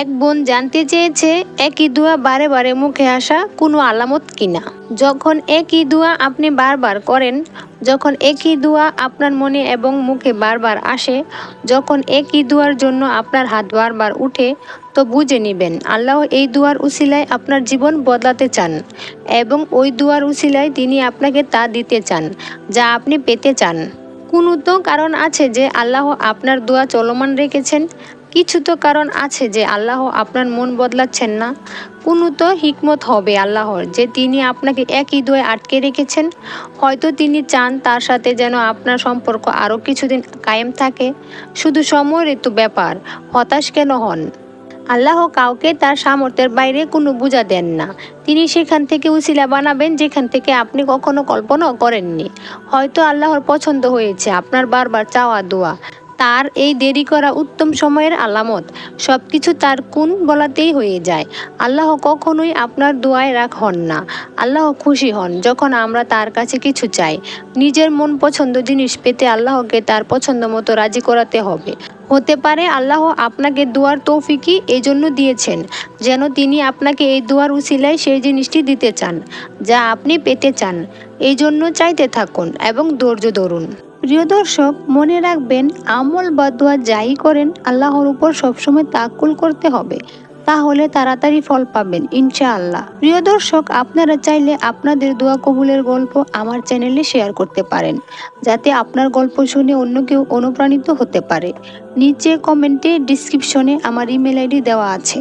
এক বোন জানতে চেয়েছে, একই দোয়া বারে বারে মুখে আসা কোনো আলামত কিনা। যখন একই দোয়া আপনি বারবার করেন, যখন একই দোয়া আপনার মনে এবং মুখে বারবার আসে, যখন একই দোয়ার জন্য আপনার হাত বারবার উঠে, তো বুঝে নেবেন, আল্লাহ এই দুয়ার উসিলায় আপনার জীবন বদলাতে চান এবং ওই দুয়ার উসিলায় তিনি আপনাকে তা দিতে চান, যা আপনি পেতে চান। কোনো তো কারণ আছে যে আল্লাহ আপনার দোয়া চলমান রেখেছেন কিছু তো কারণ আছে যে আল্লাহ আপনার মন বদলাচ্ছেন না। কোনো তো হিকমত হবে আল্লাহর যে তিনি আপনাকে একই দোয়ে আটকে রেখেছেন। হয়তো তিনি চান তার সাথে যেন আপনার সম্পর্ক আরও কিছুদিন কায়েম থাকে। শুধু সময়ের তো ব্যাপার, হতাশ কেন হন? আল্লাহ কাউকে তার সামর্থ্যের বাইরে কোনো বোঝা দেন না। তিনি সেখান থেকে উসিলা বানাবেন যেখান থেকে আপনি কখনো কল্পনাও করেননি। হয়তো আল্লাহর পছন্দ হয়েছে আপনার বারবার চাওয়া দোয়া তার এই দেরি করা উত্তম সময়ের আলামত। সব কিছু তার কোন বলাতেই হয়ে যায়। আল্লাহ কখনোই আপনার দোয়ায় রাখ হন না। আল্লাহ খুশি হন যখন আমরা তার কাছে কিছু চাই। নিজের মন পছন্দ জিনিস পেতে আল্লাহকে তার পছন্দ মতো রাজি করাতে হবে। হতে পারে আল্লাহ আপনাকে দোয়ার তৌফিকই এই জন্য দিয়েছেন, যেন তিনি আপনাকে এই দোয়ার উসিলায় সেই জিনিসটি দিতে চান, যা আপনি পেতে চান। এই জন্য চাইতে থাকুন এবং ধৈর্য ধরুন। প্রিয় দর্শক, মনে রাখবেন, আমল বা দোয়া যাই করেন, আল্লাহর উপর সবসময় তাকুল করতে হবে। তাহলে তাড়াতাড়ি ফল পাবেন, ইনশাআল্লাহ। প্রিয় দর্শক, আপনারা চাইলে আপনাদের দোয়া কবুলের গল্প আমার চ্যানেলে শেয়ার করতে পারেন, যাতে আপনার গল্প শুনে অন্য কেউ অনুপ্রাণিত হতে পারে। নিচে কমেন্টে, ডিসক্রিপশনে আমার ইমেল আইডি দেওয়া আছে।